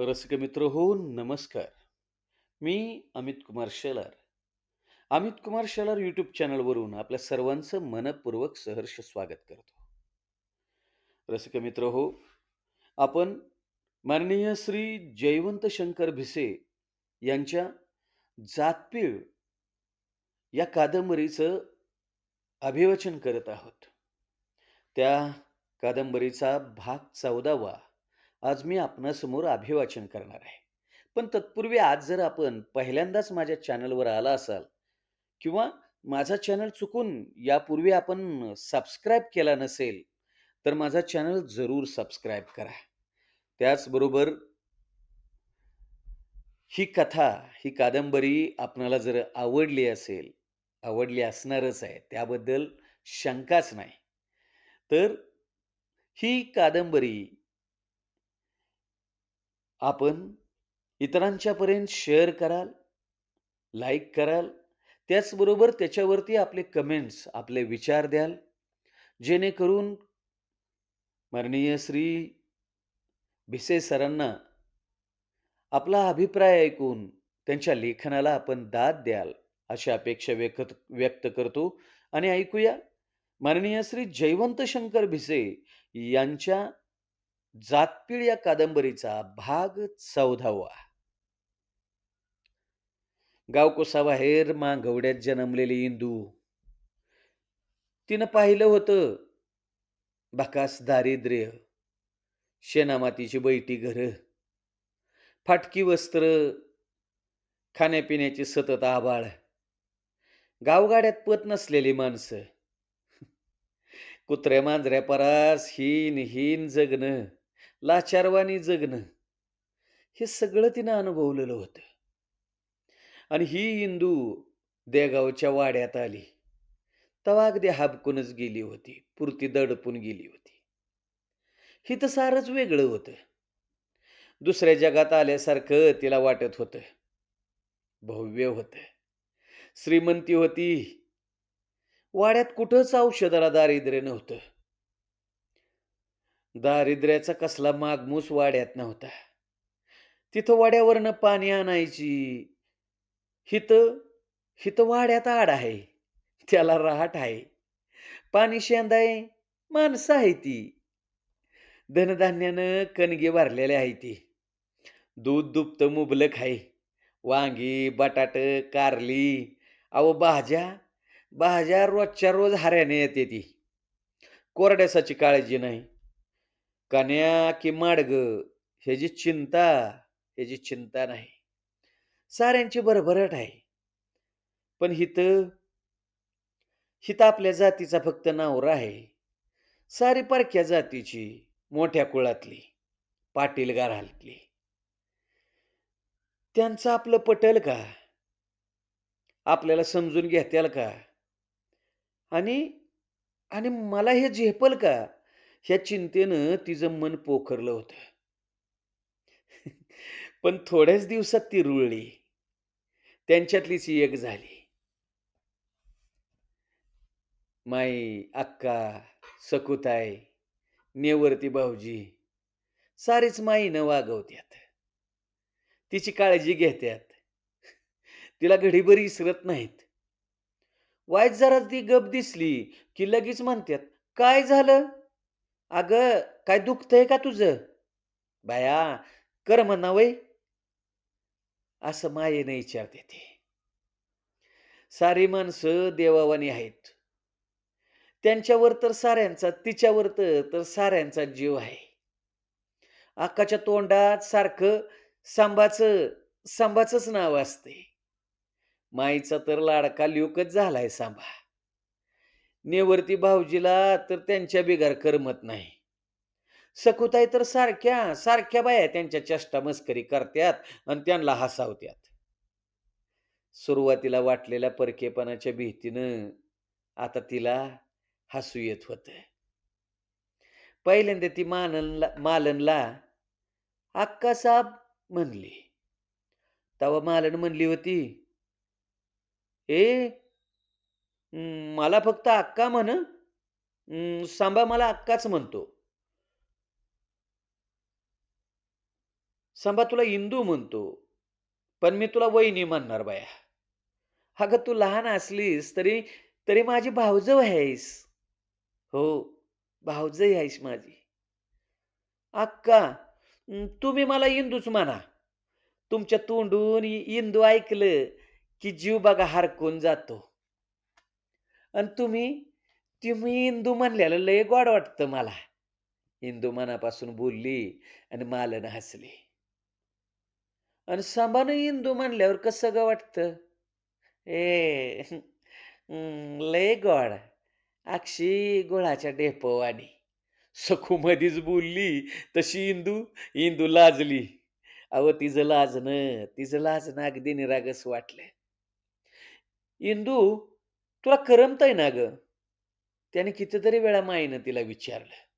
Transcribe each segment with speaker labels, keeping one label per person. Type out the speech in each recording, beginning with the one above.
Speaker 1: रसिक मित्र हो नमस्कार. मी अमित कुमार शेलार. अमित कुमार शेलार यूट्यूब चॅनलवरून आपल्या सर्वांचं मनपूर्वक सहर्ष स्वागत करतो. रसिक मित्र हो आपण माननीय श्री जयवंत शंकर भिसे यांच्या जातपीळ या कादंबरीचं अभिवाचन करत आहोत. त्या कादंबरीचा भाग चौदावा आज मी आपणासमोर अभिवाचन करणार आहे. पण तत्पूर्वी आज जर आपण पहिल्यांदाच माझ्या चॅनलवर आला असाल किंवा माझा चॅनल चुकून यापूर्वी आपण सबस्क्राईब केला नसेल तर माझा चॅनल जरूर सबस्क्राईब करा. त्याचबरोबर ही कथा ही कादंबरी आपणाला जर आवडली असेल आवडली असणारच आहे त्याबद्दल शंकाच नाही. तर ही कादंबरी आपण इतरांच्यापर्यंत शेअर कराल लाईक कराल त्याचबरोबर त्याच्यावरती आपले कमेंट्स आपले विचार द्याल. जेणेकरून माननीय श्री. भिसे सरांना आपला अभिप्राय ऐकून त्यांच्या लेखनाला आपण दाद द्याल अशी अपेक्षा व्यक्त व्यक्त करतो. आणि ऐकूया माननीय श्री. जयवंत शंकर भिसे यांच्या जातपीळ या कादंबरीचा भाग चौदावा. गावकोसाबाहेर मांगवड्यात जन्मलेली इंदू. तिनं पाहिलं होतं बकास दारिद्र्य शेणामातीची बैठी घरं फाटकी वस्त्र खाण्यापिण्याची सतत आबाळ. गावगाड्यात पत नसलेली माणसं. कुत्र्या मांजऱ्या परास हीन हीन जगणं. लाचारवानी जगणं हे सगळं तिनं अनुभवलेलं होतं. आणि ही इंदू देगावच्या वाड्यात आली. तवा अगदी हाबकूनच गेली होती पुरती दडपून गेली होती. ही तर सारच वेगळं होतं. दुसऱ्या जगात आल्यासारखं तिला वाटत होतं. भव्य होतं. श्रीमंती होती. वाड्यात कुठंच औषधाला दारिद्र्य नव्हतं. दारिद्र्याचा कसला मागमूस वाड्यात नव्हता. तिथं वाड्यावरनं पाणी आणायची. हित हित वाड्यात आड आहे. त्याला राहट आहे. पाणी शेंदाय माणसं आहे ती. धनधान्यानं कणगे भरलेले आहे ती. दूध दुभत मुबलक आहे. वांगी बटाट कारली. अहो भाज्या भाज्या रोजच्या रोज हऱ्याने येते ती. कोरड्यासाची काळजी नाही. कन्या की माडग ह्याची चिंता ह्याची चिंता नाही. साऱ्यांची भरभराट आहे. पण हित हित आपल्या जातीचा फक्त नावरा आहे. सारी परक्या जातीची मोठ्या कुळातली पाटील गारातली त्यांचं आपलं पटल का? आपल्याला समजून घेत्याल का? आणि आणि मला हे झेपल का? ह्या चिंतेनं तिचं मन पोखरलं होतं. पण थोड्याच दिवसात ती रुळली. त्यांच्यातलीच एक झाली. माई अक्का सकुताई नेवरती भाऊजी सारीच माईनं वागवत्यात. तिची काळजी घेत्यात. तिला घडीभर इसरत नाहीत. वाईट जरा ती गप दिसली की लगेच म्हणतात काय झालं? अगं काय दुखतंय का तुझं? बाया कर म्हणा वय. असं मायेने विचारते ते सारी माणसं देवावानी आहेत. त्यांच्यावर तर साऱ्यांचा तिच्यावर तर साऱ्यांचा जीव आहे. अक्काच्या तोंडात सारखं सांबाचं सांबाचंच नाव असते. माईचा तर लाडका ल्युकच झालाय सांबा. नेवरती भाऊजीला तर त्यांच्या बिगार करमत नाही. सकुताई तर सारख्या सारख्या बाया त्यांच्या चेष्टा मस्करी करत्यात आणि त्यांना हसावत्यात. सुरुवातीला वाटलेल्या परकेपणाच्या भीतीनं आता तिला हसू येत होत. पहिल्यांदा ती मालनला मालनला अक्का साब म्हणली. तवा मालन म्हणली होती ए मला फक्त अक्का म्हण सांबा मला अक्काच म्हणतो सांबा तुला इंदू म्हणतो, पण मी तुला वहिनी म्हणणार बाया. अगं तू लहान असलीस तरी तरी माझी भावजव आहेस. हो, भावजई आहेस माझी. अक्का, तुम्ही मला इंदूच म्हणा. तुमच्या तोंडून इंदू ऐकलं, की जीव बघा हरकून जातो. आणि तुम्ही तुम्ही इंदू म्हणलेलं लय गोड वाटतं मला. हिंदू मनापासून बोलली आणि मालन हसली. आणि सांबानं इंदू म्हणल्यावर कसं ग वाटतं? ए लय गोड. अक्षी गुळाच्या ढेपवानी. सखू मधीच बोलली तशी इंदू, इंदू लाजली. अहो तिचं लाजणं, तिचं लाजणं अगदी निरागस वाटलं. इंदू, तुला करमतंय ना गं? त्याने कितीतरी वेळा माईनं तिला विचारलं.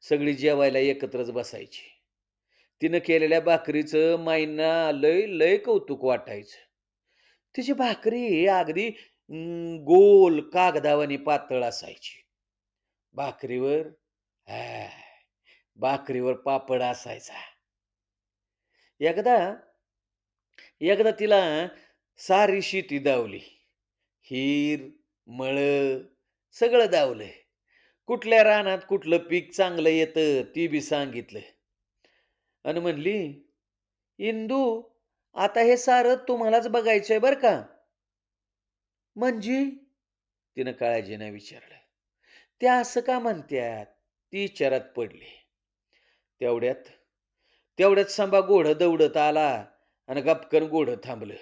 Speaker 1: सगळी जेवायला एकत्रच बसायची. तिनं केलेल्या भाकरीचं माईंना लय लय कौतुक वाटायचं. तिची भाकरी अगदी अं, गोल कागदावानी पातळ असायची. भाकरीवर आह, भाकरीवर पापड असायचा. एकदा एकदा तिला सारी शेती दावली. हीर मळं सगळं दावलं. कुठल्या रानात कुठलं पीक चांगलं येतं ती बी सांगितलं. आणि म्हणली, "इंदू, आता हे सारं तुम्हालाच बघायचंय बरं का." "म्हणजे?" तिनं काळजीनं विचारलं. "त्या असं का म्हणत्यात?" ती चरात पडली. तेवढ्यात तेवढ्यात सांबा गोढ दौडत आला आणि गपकन गोढ थांबलं.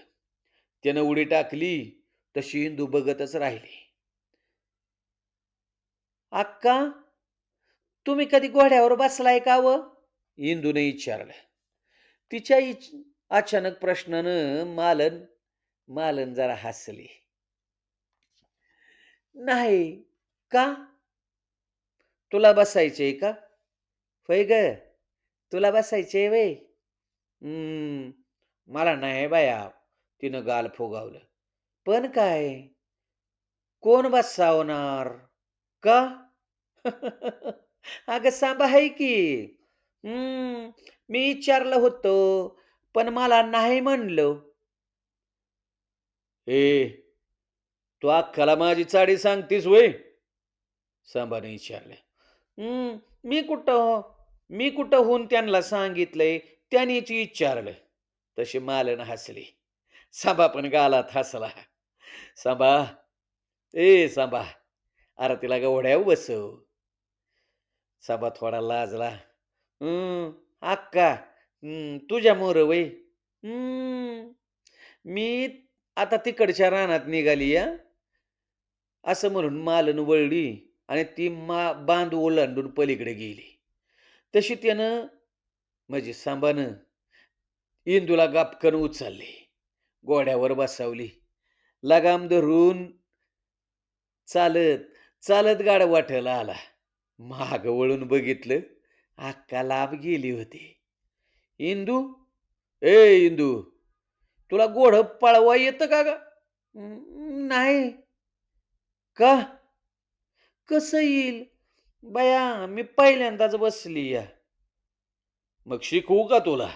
Speaker 1: त्यानं उडी टाकली तशी इंदू बघतच राहिली. "अक्का, तुम्ही कधी घोड्यावर बसलाय का व?" इंदूने विचारलं. तिच्या इच अचानक प्रश्नानं मालन मालन जरा हसली. "नाही." "का?" "तुला बसायचंय का?" "होय ग तुला बसायचे वय मला नाही बाया." तिनं गाल फुगावलं. "पण काय?" "कोण बसावणार "का?" "अगं सांबा आहे की." "हं, मी विचारलं होतं, पण मला नाही म्हणलं." "ए, तू अख्खाला माझी चाडी सांगतीस व्हय?" सांबाने विचारलं. "हं, मी कुठं मी कुठं होऊन त्यांना सांगितलंय, त्यांनीच विचारलं." तशी मालन हसली. सांबा पण गालात हसला. "सांबा, ए सांबा, अरे तिला घोड्यावर बसव." सांबा थोडा लाजला. "हं, अक्का, तुझ्या मोर व्हय?" मी आता तिकडच्या रानात निघाली या." असं म्हणून मालन वळली आणि ती मा बांध ओलांडून पलीकडे गेली. तशी त्यानं म्हणजे सांबानं इंदूला गापकन उचलली. घोड्यावर बसावली लगाम धरून चालत, चालत गाढवाट्याला आला. मागं वळून बघितलं, अक्का लाभ गेली होती. "इंदू, ए इंदू, तुला घोडं पळवा येतं का ग नाही." "का?" "कसं येईल?" "बया, मी पहिल्यांदाच बसली या." "मग शिकवू का तुला?"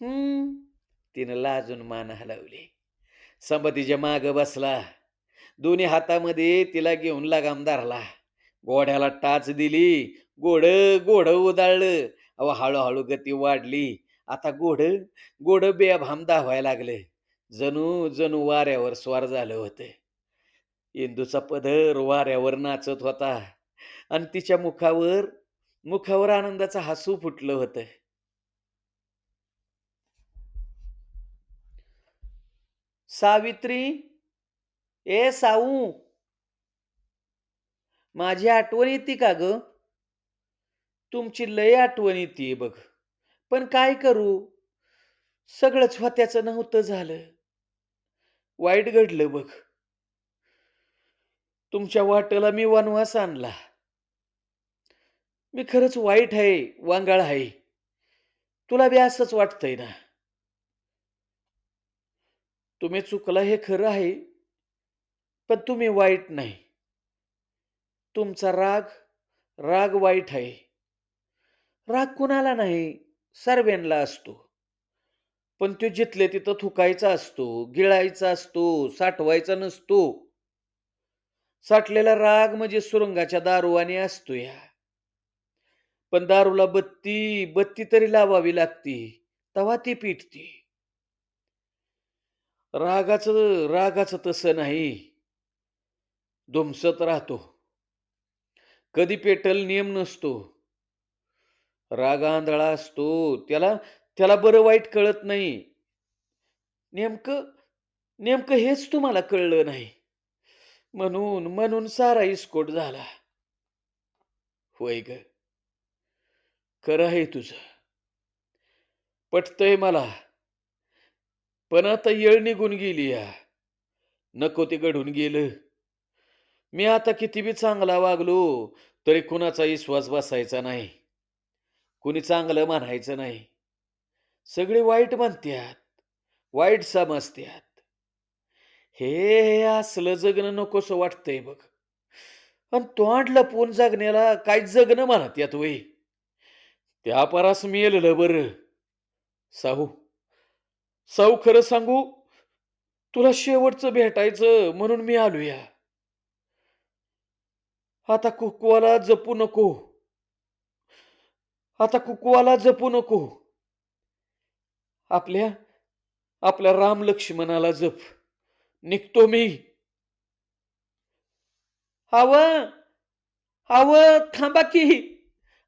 Speaker 1: हम्म तिनं लाजून मान हलवली. संबा तिच्या मागं बसला. दोन्ही हातामध्ये तिला घेऊन लगाम धरला. घोड्याला टाच दिली. घोडं घोडं उदाळलं अहो हळूहळू गती वाढली. आता घोडं घोडं बेभाम धावायला लागलं. जणू जणू वाऱ्यावर स्वार झालं होतं. इंदूचा पदर वाऱ्यावर नाचत होता आणि तिच्या मुखावर मुखावर आनंदाचं हसू फुटलं होतं. "सावित्री, ए साऊ, माझी आठवण येते का ग "तुमची लय आठवण येते बघ. पण काय करू? सगळंच होत्याचं नव्हतं झालं. वाईट घडलं बघ. तुमच्या वाटेला मी वनवास आणला. मी खरंच वाईट आहे, वांगाळ आहे. तुला बी असंच वाटतंय ना?" "तुम्ही चुकला हे खरं आहे, पण तुम्ही वाईट नाही. तुमचा राग राग वाईट आहे. राग कुणाला नाही, सर्वांना असतो. पण तो जिथले तिथं थुकायचा असतो गिळायचा असतो साठवायचा नसतो. साठलेला राग म्हणजे सुरुंगाच्या दारुवाने असतो या. पण दारूला बत्ती बत्ती तरी लावावी लागती तवा ती पिटती. रागाचं रागाचं तसं नाही. धुमसत राहतो. कधी पेटल नियम नसतो. राग आंधळा असतो. त्याला त्याला बरं वाईट कळत नाही. नेमकं नेमकं हेच तुम्हाला कळलं नाही. म्हणून म्हणून सारा इस्कोट झाला. होय ग. खरं आहे तुझं. पटतंय मला. पण आता येळ निघून गेली या. नको ते घडून गेलं. मी आता किती बी चांगला वागलो तरी कुणाचा विश्वास बसायचा नाही. कुणी चांगलं म्हणायचं नाही. सगळे वाईट म्हणत्यात वाईट समजत्यात. हे हे असलं जगणं नकोसं वाटतंय बघ. आणि तोंड लपवून जगण्याला काय जगणं म्हणत यात वय. त्या परास मेललं बरं. साहू. साऊ खरं सांगू? तुला शेवटचं भेटायचं म्हणून मी आलूया. आता कुकवाला जपू नको. आता कुकवाला जपू नको. आपल्या आपल्या राम लक्ष्मणाला जप. निघतो मी. आव आव थांबा की.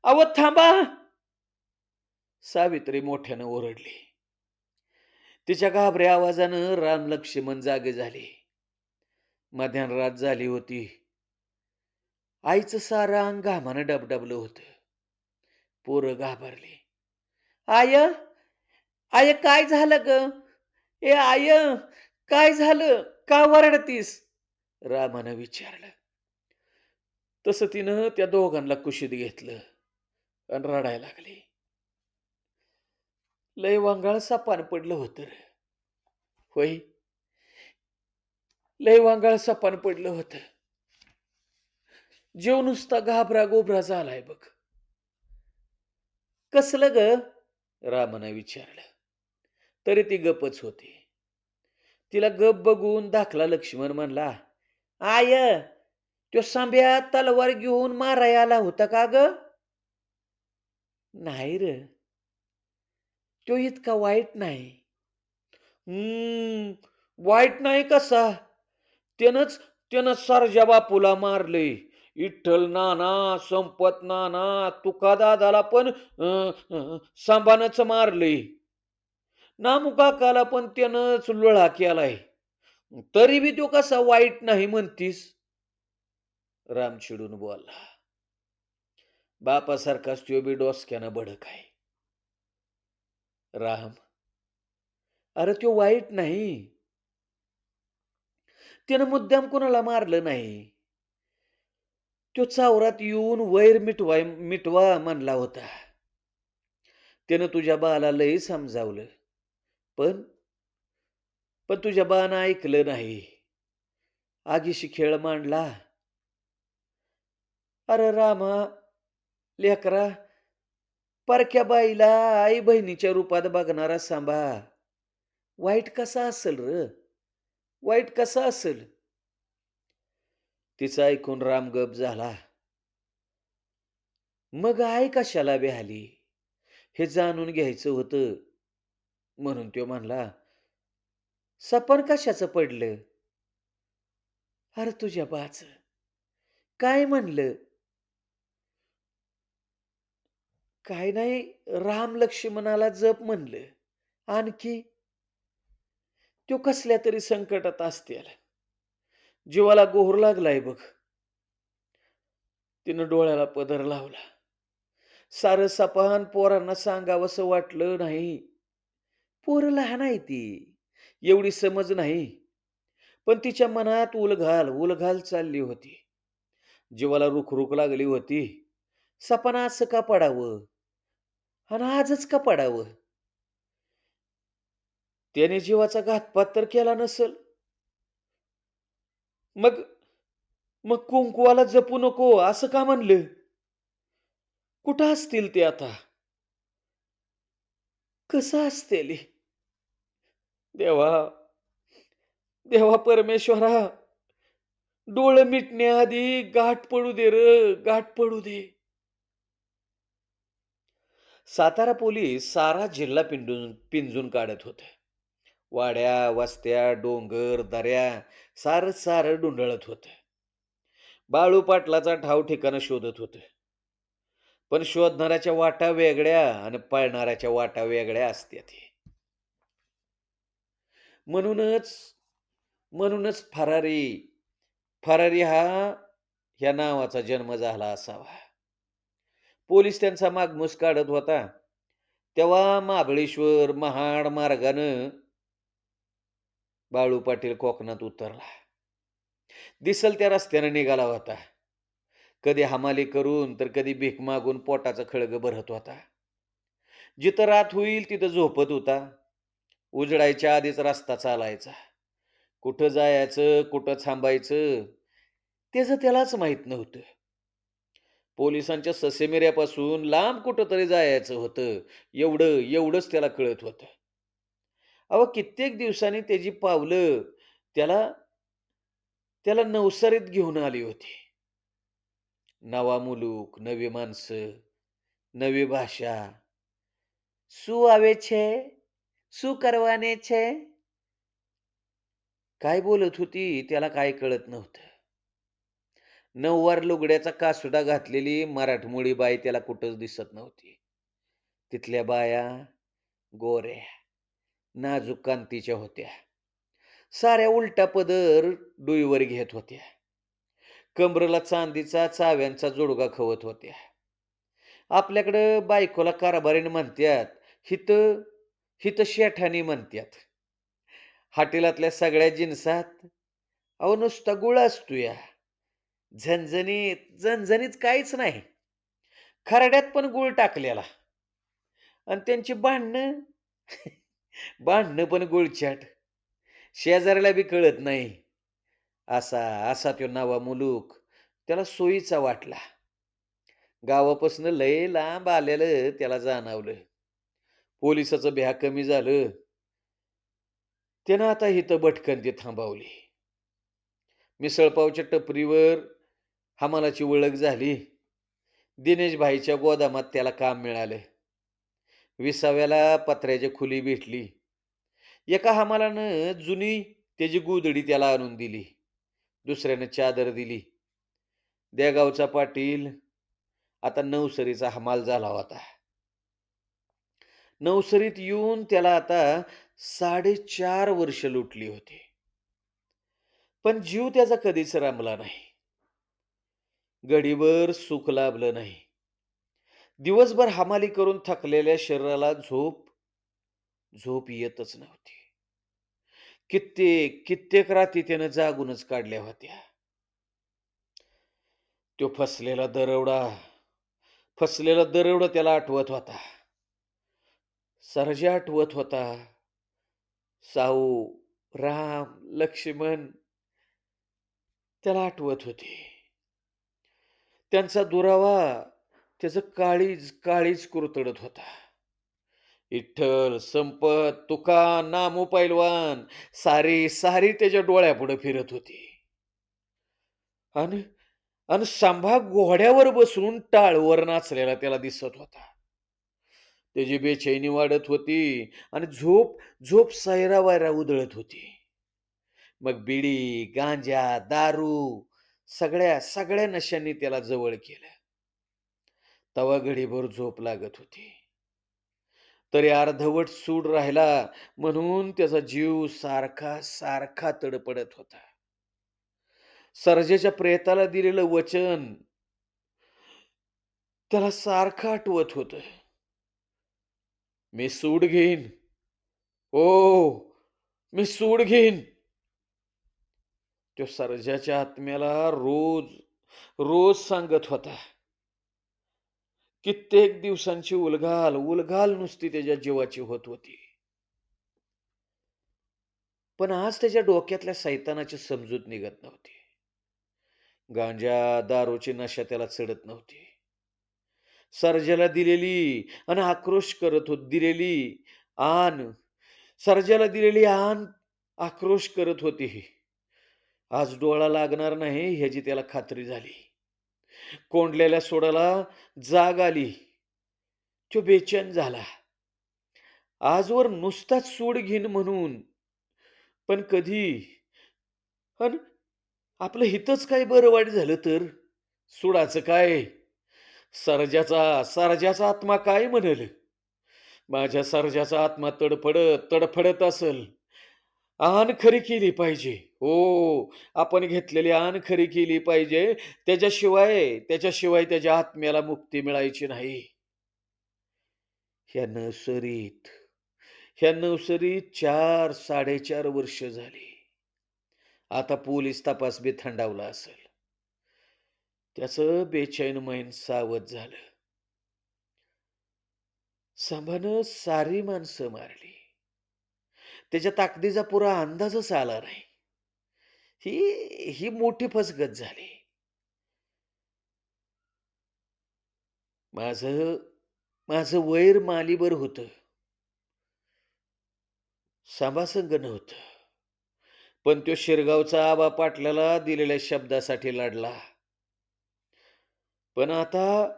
Speaker 1: आव थांबा. सावित्री मोठ्यानं ओरडली. तिच्या घाबऱ्या आवाजानं राम लक्ष्मण जागे झाले. मध्यान रात झाली होती. आईचं सारं अंग घामानं डबडबलं होत. पोरं घाबरले. आय आय काय झालं ग? ए आय काय झालं? का वरडतीस? रामानं विचारलं. तसं तिनं त्या दोघांना कुशीत घेतलं आणि रडायला लागली. लय वांगाळसा सापान पडलं होतं रे. होय? लय वांगाळसा सापान पडलं होतं. जीव नुसता घाबरा गोबरा झालाय बघ. कसलं ग? रामानं विचारलं. तरी ती गपच होती. तिला गप बघून दाखला लक्ष्मण म्हणला आय तो सांब्या तलवार घेऊन माराय आला होता का ग? नाही र. तो इतका वाईट नाही. हम्म वाईट नाही कसा? त्यानंच त्यानं सरजा बापूला मारले. विठ्ठल नाना संपत नाना तुका दादाला पण अं, अं, सांबानच मारले. नामुकाकाला पण त्यानंच लोळा केलाय. तरी बी तो कसा वाईट नाही म्हणतीस? राम चिडून बोलला. बापासारखाच तो बी डोसक्यानं बडक आहे राम. अरे तो वाईट नाही. त्यानं मुद्दाम कोणाला मारलं नाही. तो चावरात येऊन वैर मिटवाय मिटवा म्हणला होता. त्यानं तुझ्या बाला लय समजावलं. पण पण तुझ्या बानं ऐकलं नाही. आगीशी खेळ मांडला. अरे रामा लेकरा परक्या बाईला आई बहिणीच्या रूपात बघणारा सांभा वाईट कसा असेल र? वाईट कसा असेल? तिचं ऐकून राम गप झाला. मग आई कशाला बेहाली? हे जाणून घ्यायचं होतं. म्हणून तो म्हणला सपन कशाचं पडलं? अरे तुझ्या बाच. काय म्हणलं? काय नाही राम लक्ष्मणाला जप म्हणलं. आणखी? तो कसल्या तरी संकटात असतील जीवाला गोहर लागलाय बघ. तिनं डोळ्याला पदर लावला. सारं सपान पोरांना सांगावंसं वाटलं नाही. पोरं लहान आहे ती. एवढी समज नाही. पण तिच्या मनात उलघाल उलघाल चालली होती. जीवाला रुखरुख लागली होती. सपना असं का पडावं? आणि आजच का पडावं? त्याने जीवाचा घातपात तर केला नसल. मग मग कुंकुवाला जपू नको असं का म्हणलं? कुठं असतील ते आता? कसं असतील? देवा, देवा परमेश्वरा, डोळं मिटण्याआधी गाठ पडू दे र, गाठ पडू दे. सातारा पोलीस सारा जिल्हा पिंडून पिंजून काढत होते. वाड्या, वस्त्या, डोंगर, दऱ्या सारं सारं डुंडळत होतं. बाळू पाटलाचा ठाव ठिकाणं शोधत होते. पण शोधणाऱ्याच्या वाटा वेगळ्या आणि पळणाऱ्याच्या वाटा वेगळ्या असतात. म्हणूनच म्हणूनच फरारी फरारी हा ह्या नावाचा जन्म झाला असावा. पोलीस त्यांचा मागमूस काढत होता. तेव्हा महाबळेश्वर, महाड मार्गानं बाळू पाटील कोकणात उतरला. दिसल त्या रस्त्यानं निघाला होता. कधी हमाली करून तर कधी भीक मागून पोटाचा खळग भरत होता. जिथं रात होईल तिथं झोपत होता. उजडायच्या आधीच रस्ता चालायचा. कुठं जायचं, कुठं थांबायचं, त्याचं त्यालाच माहीत नव्हतं. पोलिसांच्या ससेमेऱ्यापासून लांब कुठं तरी जायचं होतं. एवढं एवढंच त्याला कळत होतं. अव कित्येक दिवसांनी त्याची पावलं त्याला त्याला नवसारीत घेऊन आली होती. नवा मुलूक नवी माणसं नवी भाषा. सु आवे छे सु करवाने छे काय बोलत होती त्याला काय कळत नव्हतं. नऊवार लुगड्याचा कासुडा घातलेली मराठमोळी बाई त्याला कुठंच दिसत नव्हती. तिथल्या बाया गोऱ्या, नाजूक कांतीच्या होत्या. साऱ्या उलटा पदर डुईवर घेत होत्या. कमरेला चांदीचा चाव्यांचा जोडगा खवत होत्या. आपल्याकडं बायकोला कारभारीने म्हणत्यात, हित हित शेठानी म्हणत्यात. हाटेलातल्या सगळ्या जिन्सात अहो नुसता गुळ असतोया. झणझणीत झणझणीत काहीच नाही. खरड्यात पण गुळ टाकलेला. आणि त्यांची भांडणं भांडणं पण गुळछाट शेजाऱ्याला बी कळत नाही. असा असा तो नवा मुलूक त्याला सोयीचा वाटला. गावापासनं लय लांब आलेलं त्याला जाणवलं. पोलिसाचं भ्या कमी झालं. त्यानं आता इथं भटकंती थांबवली. मिसळपावच्या टपरीवर हमालाची ओळख झाली. दिनेशभाईच्या गोदामात त्याला काम मिळालं. विसाव्याला पत्र्याची खुली भेटली. एका हमालानं जुनी त्याची गोधडी त्याला आणून दिली. दुसऱ्यानं चादर दिली. देगावचा पाटील आता नवसरीचा हमाल झाला होता. नवसरीत येऊन त्याला आता साडेचार वर्ष लुटली होती. पण जीव त्याचा कधीच रमला नाही. गडीभर सुख लाभलं नाही. दिवसभर हमाली करून थकलेल्या शरीराला झोप झोप येतच नव्हती. कित्येक कित्येक राती त्यानं जागूनच काढल्या होत्या. तो फसलेला दरवडा फसलेला दरवडा त्याला आठवत होता. सर्जा आठवत होता. साऊ, राम, लक्ष्मण त्याला आठवत होते. त्यांचा दुरावा त्याचं काळीज काळीज कुरतडत होता. विठ्ठल, संपत, तुका, नामो पैलवान सारी सारी त्याच्या डोळ्यापुढे फिरत होती. आणि आणि सांभा घोड्यावर बसून टाळवर नाचलेला त्याला दिसत होता. त्याची बेचैनी वाढत होती आणि झोप झोप सैरा वायरा उधळत होती. मग बिडी, गांजा, दारू सगळ्या सगळ्या नशांनी त्याला जवळ केलं. तवा घडीभर झोप लागत होती. तरी अर्धवट सूड राहिला म्हणून त्याचा जीव सारखा सारखा तडपडत होता. सर्जेच्या प्रेताला दिलेलं वचन त्याला सारखं आठवत होत. मी सूड घेईन. ओ, मी सूड घेईन. तो सर्जाच्या आत्म्याला रोज रोज सांगत होता. कित्येक दिवसांची उलघाल उलघाल नुसती त्याच्या जीवाची होत होती. पण आज त्याच्या डोक्यातल्या सैतानाची समजूत निघत नव्हती. गांजा, दारूची नशा त्याला चढत नव्हती. सर्जाला दिलेली आणि आक्रोश करत होत दिलेली आन सर्जाला दिलेली आन आक्रोश करत होती आज डोळा लागणार नाही ह्याची त्याला खात्री झाली. कोंडलेल्या सोडाला जाग आली. तो बेचैन झाला. आजवर नुसताच सूड घेईन म्हणून. पण कधी? अन आपलं हितच काय बरं वाईट झालं तर? सुडाचं काय? सरजाचा सरजाचा आत्मा काय म्हणेल? माझ्या सर्जाचा आत्मा तडफडत तडफडत असल. आण खरी केली पाहिजे. हो आपण घेतलेली आण खरी केली पाहिजे. त्याच्याशिवाय त्याच्याशिवाय त्याच्या आत्म्याला मुक्ती मिळायची नाही. ह्या नर्सरीत ह्या नर्सरीत चार साडेचार वर्ष झाली. आता पोलीस तपास बी थंडावला असेल. त्याचं बेचैन मैन सावध झालं. सांभानं सारी माणसं मारली. त्याच्या ताकदीचा पुरा अंदाजच आला नाही. ही ही मोठी फसगत झाली. माझं माझं वैर मालीवर होतं. सांभासंग नव्हतं. पण तो शिरगावचा आबा पाटलाला दिलेल्या शब्दासाठी लढला पण आता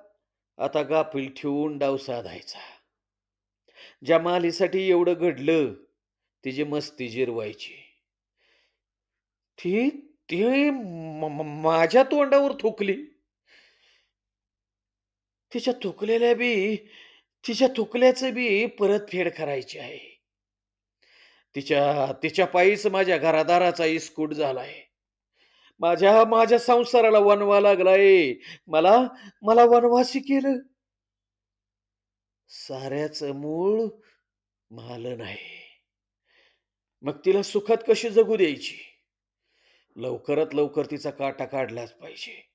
Speaker 1: आता गाफील ठेवून डाव साधायचा. ज्या मालीसाठी एवढं घडलं तिची मस्ती जिरवायची. ती ती माझ्या तोंडावर थुकली. तिच्या थुकलेल्या बी तिच्या थुकल्याचं बी परतफेड करायची आहे. तिच्या तिच्या पायीच माझ्या घरादाराचा इस्कूट झालाय. माझ्या माझ्या संसाराला वनवा लागलाय. मला मला वनवासी केलं. साऱ्याचं मूळ माल नाही. मग तिला सुखात कशी जगू द्यायची? लवकरात लवकर तिचा काटा काढलाच पाहिजे.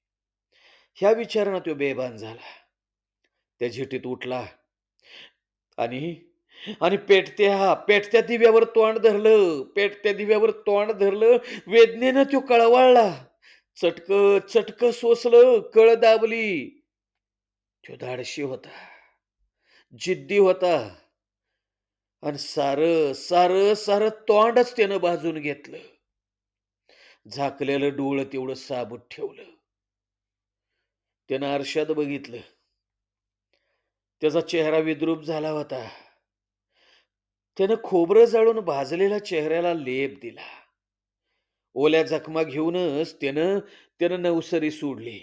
Speaker 1: ह्या विचारानं तो बेभान झाला. त्या झिटीत उठला. आणि आणि पेटत्या पेटत्या दिव्यावर तोंड धरलं. पेटत्या दिव्यावर तोंड धरलं. वेदनेनं तो कळवळला. चटक चटक सोसलं. कळ दाबली. तो धाडशी होता. जिद्दी होता. आणि सारं सारं सारं तोंडच त्यानं बाजून घेतलं. झाकलेलं डोळं तेवढं साबूत ठेवलं. त्यानं आरशात बघितलं. त्याचा चेहरा विद्रूप झाला होता. त्यानं खोबरं जाळून भाजलेल्या चेहऱ्याला लेप दिला. ओल्या जखमा घेऊनच त्यानं त्यानं नवसरी सोडली.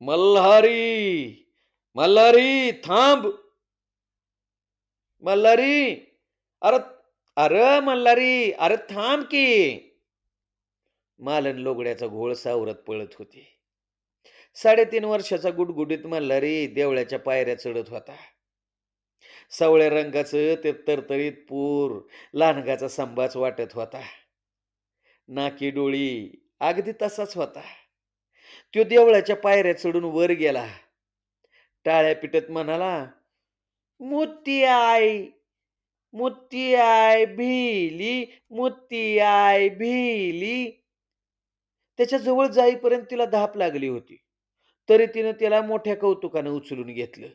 Speaker 1: मल्हारी मल्हारी थांब! मल्हारी अरे अरे मल्हारी अरे थांब की. मालन लोगड्याचा घोळ सावरत पळत होती. साडेतीन वर्षाचा गुडगुडीत मल्हारी देवळ्याच्या पायऱ्या चढत होता. सावळ्या रंगाचं ते तरतरीत पूर लहानगाचा संभाच वाटत होता. नाकी डोळी अगदी तसाच होता. तो देवळाच्या पायऱ्या चढून वर गेला. टाळ्या पिटत म्हणाला मोती आय मोती आय भिली मोती आय भिली. त्याच्याजवळ जाईपर्यंत तिला धाप लागली होती. तरी तिनं त्याला मोठ्या कौतुकानं उचलून घेतलं.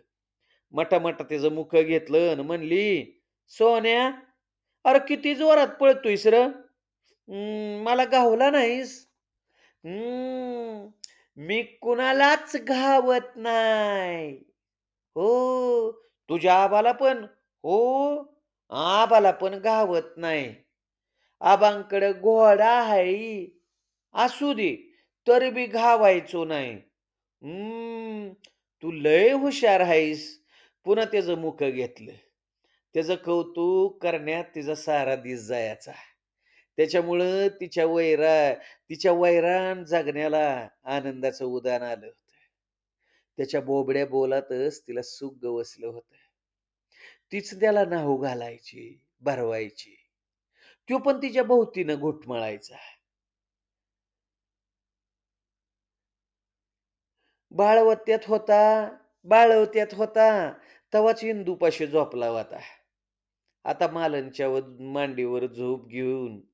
Speaker 1: मटामटा त्याचं मुख घेतलं आणि म्हणली सोन्या अरे किती जोरात पळतोय सर मला गावला नाहीस. "हम्म, मी कुणालाच घावत नाही. हो तुझ्या आबाला पण? हो आबाला पण घावत नाही. आबांकडे घोडा आहे. असू दे तरी बी घावायचो नाही. हम्म तू लय हुशार आहेस पुन्हा त्याचं मुख घेतलं. त्याचं कौतुक करण्यात तिचा सारा दिस जायचा. त्याच्यामुळं तिच्या वैरा तिच्या वैरान जगण्याला आनंदाचं उदान आलं. त्याच्या बोबड्या बोलातच तिला सुख गवसलं होतं. तीच त्याला नाहू घालायची भरवायची. तो पण तिच्या भोवतीनं घुटमळायचा. बाळवत्यात होता बाळवत्यात होता तवाच इंदूपाशी झोपला होता. आता मालनच्या व- मांडीवर झोप घेऊन